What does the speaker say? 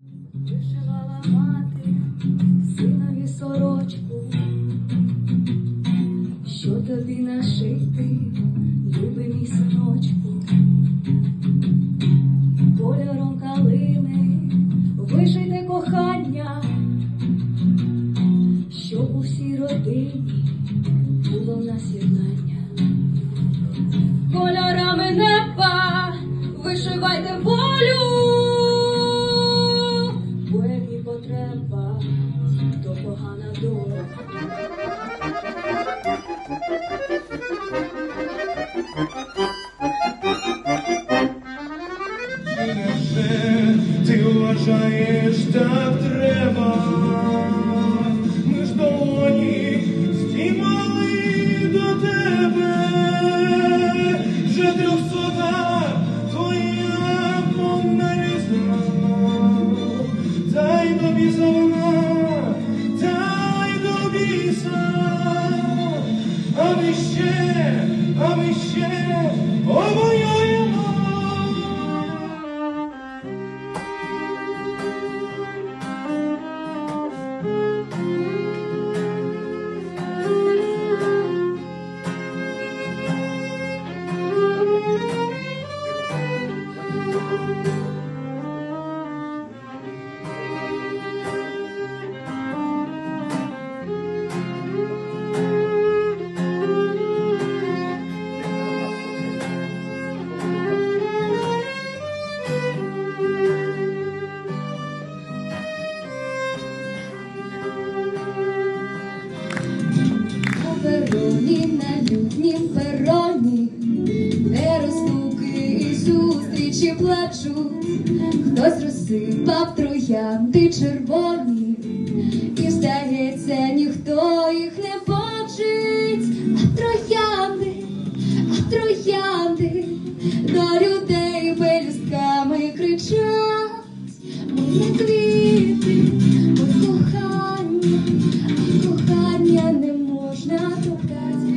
Вишивала мати синові сорочку, що тобі нашити, любий мій синочку, кольором калини вишите кохання, щоб у всій родині було в нас єднання. Кольорами неба вишивайте está сторони на люднім пероні, де розлуки і зустрічі плачуть, хтось розсипав троянди червоні, і здається, ніхто їх не бачить, а троянди, а троянди до людей пелюстками кричать, мої квіти, мої кохання, мої кохання. Można pukać